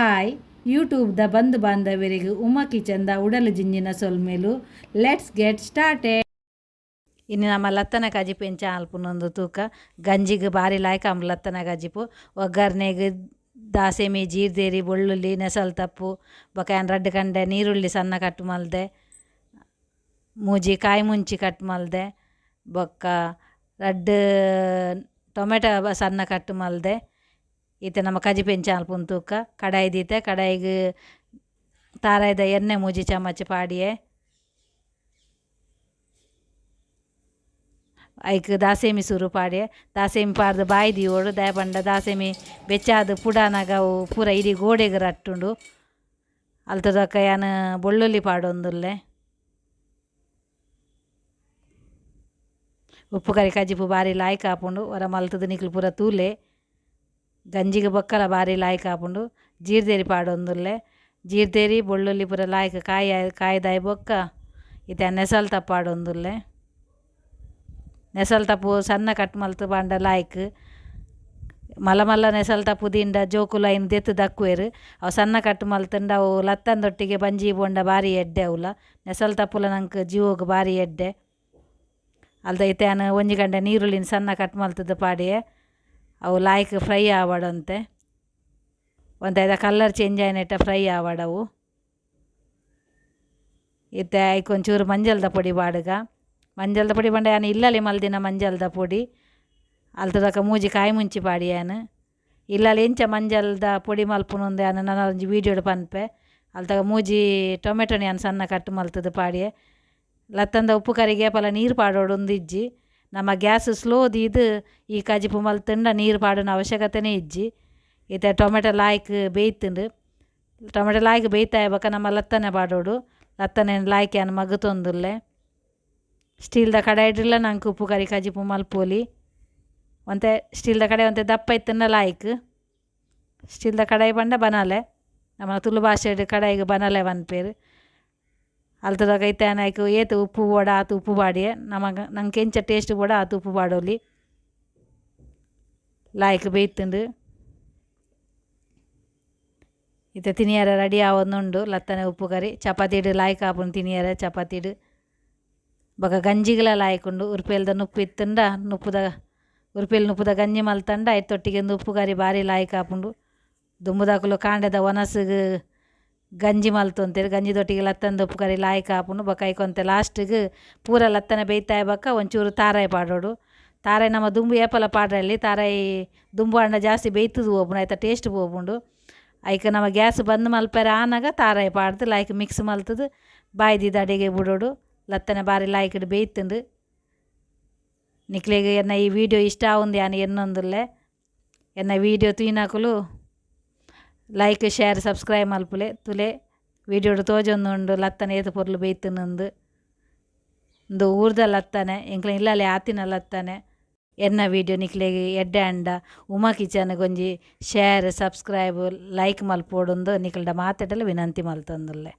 Hi ಯೂಟ್ಯೂಬ್ದ ಬಂಧು ಬಾಂಧವರಿಗೆ ಉಮಾ ಕಿಚನ್ದ ಉಡಲು ಜಿಂಜಿನ ಸೊಲ್ಮೇಲು ಲೆಟ್ಸ್ ಗೆಟ್ ಸ್ಟಾರ್ಟೆಡ್ ಇನ್ನು ನಮ್ಮ ಲತ್ತನ ಕಜಿಪು ಎಂಚ ಅಲ್ಪನೊಂದು ತೂಕ. ಗಂಜಿಗೆ ಬಾರಿ ಲಾಯ್ಕ ಅಮ್ಮ ಲತ್ತನ ಕಾಜಿಪು ಒಗ್ಗರ್ನೆಗೆ ದಾಸೆಮಿ, ಜೀರ್ದೇರಿ, ಬೆಳ್ಳುಳ್ಳಿ, ನೆಸಲ್ ತಪ್ಪು. ಬೊಕ ರಡ್ಡು ರಡ್ಡ್ ಕಂಡೆ, ನೀರುಳ್ಳಿ ಸಣ್ಣ ಕಟ್ ಮಲ್ದೆ. ಮೂಜಿ ಕಾಯಿ ಮುಂಚಿ ಕಟ್ ಮಲ್ದೆ. ಬೊಕ್ಕ ರಡ್ಡು ಟೊಮೆಟೊ ಸಣ್ಣ ಕಟ್ ಮಲ್ದೆ. ಈತೆ ನಮ್ಮ ಕಜಿ ಪೆಂಚ ಅಲ್ಪುನ ತೂಕ ಕಡಾಯಿ ದೀತೆ ಕಡಾಯಿಗ್ ತಾರಾಯ್ದ ಎಣ್ಣೆ ಮೂಜಿ ಚಮಚ ಪಾಡಿಯೆ. ಐಕ್ ದಾಸೇಮಿ ಸುರು ಪಾಡ್ಯೆ. ದಾಸೇಮಿ ಪಾಡ್ದ್ ಬಾಯಿ ದೀವೊಡು ದಯಬಂಡ ಪಂಡ ದಾಸೇಮಿ ಬೆಚ್ಚಾದ ಪುಡಾನಾಗ ಅವು ಪೂರ ಇಡೀ ಗೋಡೆಗ್ ರಟ್ಟುಂಡು. ಅಲ್ತದಕ್ಕ ಏನು ಬೆಳ್ಳುಳ್ಳಿ ಪಾಡೊಂದುಲ್ಲೆ. ಉಪ್ಪು ಕರಿ ಕಜಿಪು ಬಾರಿ ಲಾಯ್ಕ್ ಆಪುಂಡು ವರ ಮಲ್ತದ ನಿಕ್ಲು ಪೂರ ತೂಲೆ. ಗಂಜಿಗೆ ಬೊಕ್ಕಲ ಬಾರಿ ಲಾಯ್ಕ್ ಆಪುಂಡು ಜೀರ್ದೇರಿ ಪಾಡೊಂದುಲ್ಲೆ. ಜೀರ್ದೇರಿ, ಬೆಳ್ಳುಳ್ಳಿ ಪೂರ ಲಾಯ್ಕ ಕಾಯಿ, ಕಾಯ್ದಾಯ್ ಬೊಕ್ಕ ಇತ್ತೆ ನೆಸಲ್ ತಪ್ಪಾಡೊಂದುಲ್ಲೆ ನೆಸಲ್ ತಪ್ಪು ಸಣ್ಣ ಕಟ್ ಮಲ್ತು ಬಾಂಡ ಲಾಯ್ಕ್. ಮಲ್ಲ ಮಲ್ಲ ನೆಸಲ್ ತಪ್ಪು ದಿಂಡ ಜೋಕುಲು ಐನ್ ದೆತ್ ದಕ್ಕುವೆರ್ ಅವು ಸಣ್ಣ ಕಟ್ ಮಲ್ತಂಡ ಅವು ಲತ್ತಂದೊಟ್ಟಿಗೆ ಬಂಜಿ ಬೋಂಡ ಬಾರಿ ಎಡ್ಡೆ ಅವುಲ. ನೆಸಲ್ ತಪ್ಪುಲ ನಂಗೆ ಜೀವೊಗ್ ಬಾರಿ ಎಡ್ಡೆ. ಅಲ್ದೈತೆ ಆನ್ ಒಂಜಿ ಗಂಟೆ ನೀರುಳ್ಳಿನ ಸಣ್ಣ ಕಟ್ ಮಲ್ತದ ಪಾಡಿಯೆ. ಅವು ಲಾಯ್ಕ್ ಫ್ರೈ ಆವಡಂತೆ ಒಂದೈದ ಕಲರ್ ಚೇಂಜ್ ಆಯ್ನೆಟ್ಟ ಫ್ರೈ ಆವಡವು ಇತ್ತೆ ಐಕ್ ಒಂಚೂರು ಮಂಜಲ್ದ ಪೊಡಿ ಬಾಡ್ಗ. ಮಂಜಲ್ದ ಪೊಡಿ ಪಂಡ ಏನು ಇಲ್ಲಲಿ ಮಲ್ದಿನ ಮಂಜಲ್ದ ಪೊಡಿ. ಅಲ್ತದಕ ಮೂಜಿ ಕಾಯಿ ಮುಂಚಿ ಪಾಡಿ ಏನು ಇಲ್ಲಲಿ ಇಂಚ ಮಂಜಲ್ದ ಪೊಡಿ ಮಲ್ಪುನೊಂದು ಏನು ನನ ಒಂಜಿ ವೀಡಿಯೋಡು ಪನ್ಪೆ. ಅಲ್ತಾಗ ಮೂಜಿ ಟೊಮೆಟೊನ ಏನು ಸಣ್ಣ ಕಟ್ ಮಲ್ತದ ಪಾಡಿಯೆ. ಲತ್ತಂದ ಉಪ್ಪು ಕರಿಗೆ ಪಲ ನೀರು ಪಾಡೋಡು ಒಂದಿಜ್ಜಿ. ನಮ್ಮ ಗ್ಯಾಸ್ ಸ್ಲೋ ದೀದು ಈ ಕಜಿಪು ತಿಂಡ ನೀರು ಪಾಡನ ಅವಶ್ಯಕತೆನೇ ಇಜ್ಜಿ. ಈತ ಟೊಮೆಟೊ ಲಾಯ್ಕ್ ಬೇಯ್ತುಂಡು. ಟೊಮೆಟೊ ಲಾಯ್ಕ್ ಬೇಯ್ತಾಯ ಬೊಕ ನಮ್ಮ ಲತ್ತನೆ ಪಾಡೋಡು. ಲತ್ತನೆ ಲಾಯ್ಕ್ ಮಗು ಮಗ್ತೊಂದುಲ್ಲೆ. ಸ್ಟೀಲ್ದ ಕಡೆ ಇಡ್ರಿಲ್ಲ ನಂಗೆ ಉಪ್ಪು, ಕರಿ ಪುಮಲ್ ಪೊಲಿ. ಒಂತೆ ಸ್ಟೀಲ್ದ ಕಡೆ ಒಂತೆ ದಪ್ಪ ಇತ್ತಿನ ಲಾಯ್ಕ್. ಸ್ಟೀಲ್ದ ಕಡಾಯಿ ಪಂಡ ಬನಾಲೆ. ನಮ್ಮ ತುಳು ಭಾಷೆ ಕಡಾಯಿಗೆ ಬನಾಲೆ ಒಂದು ಪನ್ಪೆರ್ ಅಲ್ತದಾಗ ಐತಾನ ಆಯ್ಕೆ ಏತು ಉಪ್ಪು ಬೋಡ ಆತು ಉಪ್ಪು ಬಾಡಿ ನಮಗೆ ನಂಗೆ ಕೆಂಚ ಟೇಸ್ಟ್ ಬೋಡ ಆತು ಉಪ್ಪು ಬಾಡೋಲಿ. ಲಾಯ್ಕ್ ಬೇಯ್ತುಂಡು ಇತ್ತೆ ತಿನಿಯಾರ ರೆಡಿ ಆವೊಂದುಂಡು ಲತ್ತನೆ ಉಪ್ಪು ಕರಿ. ಚಪಾತಿಡ್ ಲಾಯ್ಕ್ ಆಪುಂಡು ತಿನಿಯರೆ ಚಪಾತಿಡ್ ಬೊಕ ಗಂಜಿಗಳ ಲಾಯ್ಕ್ ಉಂಡು ಉರ್ಪೆಲ್ದ ನುಪ್ಪು ಇತ್ತುಂಡ ನುಪ್ಪುದ, ಉರ್ಪೆಲ್ ನುಪ್ಪುದ ಗಂಜಿ ಮಲ್ತಂಡ ಐತೊಟ್ಟಿಗೆ ಉಪ್ಪು ಕರಿ ಬಾರಿ ಲಾಯ್ಕ್ ಆಪುಂಡು ದುಂಬುದಾಕುಲು ಕಾಂಡದ ಒನಸ್ಗ್ ಗಂಜಿ ಮಲ್ತೊಂತೇರಿ ಗಂಜಿ ದೊಟ್ಟಿಗೆ ಲತ್ತನ ಉಪ್ಪು ಕರಿ ಲಾಯ್ಕ್ ಆಪುಂಡು ಬಕಾಯ್ಕೊಂತೆ ಲಾಸ್ಟ್ಗ್ ಪೂರ ಲತ್ತನೆ ಬೇಯ್ತಾಯ ಬಕ್ಕ, ಒಂಚೂರು ತಾರಾಯಿ ಪಾಡೋಡು ತಾರಾಯಿ ನಮ್ಮ ದುಂಬು ಏಪಲ ಪಾಡ್ರಲ್ಲಿ, ತಾರಾಯಿ ದುಂಬು ಅಣ್ಣ ಜಾಸ್ತಿ ಬೇಯ್ತದ ಪೋಪುಂಡು ಐತ ಟೇಸ್ಟ್ ಪೋಪುಂಡು ಐಕ್ ನಮ್ಮ ಗ್ಯಾಸ್ ಬಂದ್ ಮಲ್ಪರೆ ಆನಾಗ ತಾರಾಯಿ ಪಾಡ್ದು, ಲಾಯ್ಕ ಮಿಕ್ಸ್ ಮಲ್ತದು, ಬಾಯ್ದಿದ ಅಡೆಗೆ ಬಿಡೋಡು, ಲತ್ತನೆ ಬಾರಿ ಲಾಯ್ಕ್ಡ್ ಬೇಯ್ತುಂಡು. ನಿಕ್ಲೆಗ್ ಎನ್ನ ಈ ವಿಡಿಯೋ ಇಷ್ಟ ಆಗುಂದು ಯಾನು ಎನ್ನೊಂದುಲ್ಲೆ, ಎನ್ನ ವಿಡಿಯೋ ತೂಯಿನಕುಲು ಲೈಕ್ ಶೇರ್ ಸಬ್ಸ್ಕ್ರೈಬ್ ಮಲ್ಪುಲೆ. ತುಲೆ, ವಿಡಿಯೋಡು ತೋಜೊಂದುಂಡು ಲತ್ತನೆ ಏತು ಪೊರ್ಲು ಬೇಯ್ತುನಂದು. ಉಂದು ಊರ್ದ ಲತ್ತನೆ, ಎಂಕ್ಲೆ ಇಲ್ಲಲೆ ಆತಿನ ಲತ್ತನೆ. ಎನ್ನ ವಿಡಿಯೋ ನಿಕ್ಲೆಗ್ ಎಡ್ಡೆ ಆಂಡ ಉಮಾ ಕಿಚನ್ ಒಂಜಿ ಶೇರ್ ಸಬ್ಸ್ಕ್ರೈಬ್ ಲೈಕ್ ಮಲ್ಪೊಡುಂದು ನಿಕ್ಲ್ಡ ಮಾತಾಡಲು ವಿನಂತಿ ಮಲ್ತೊಂದುಲ್ಲೆ.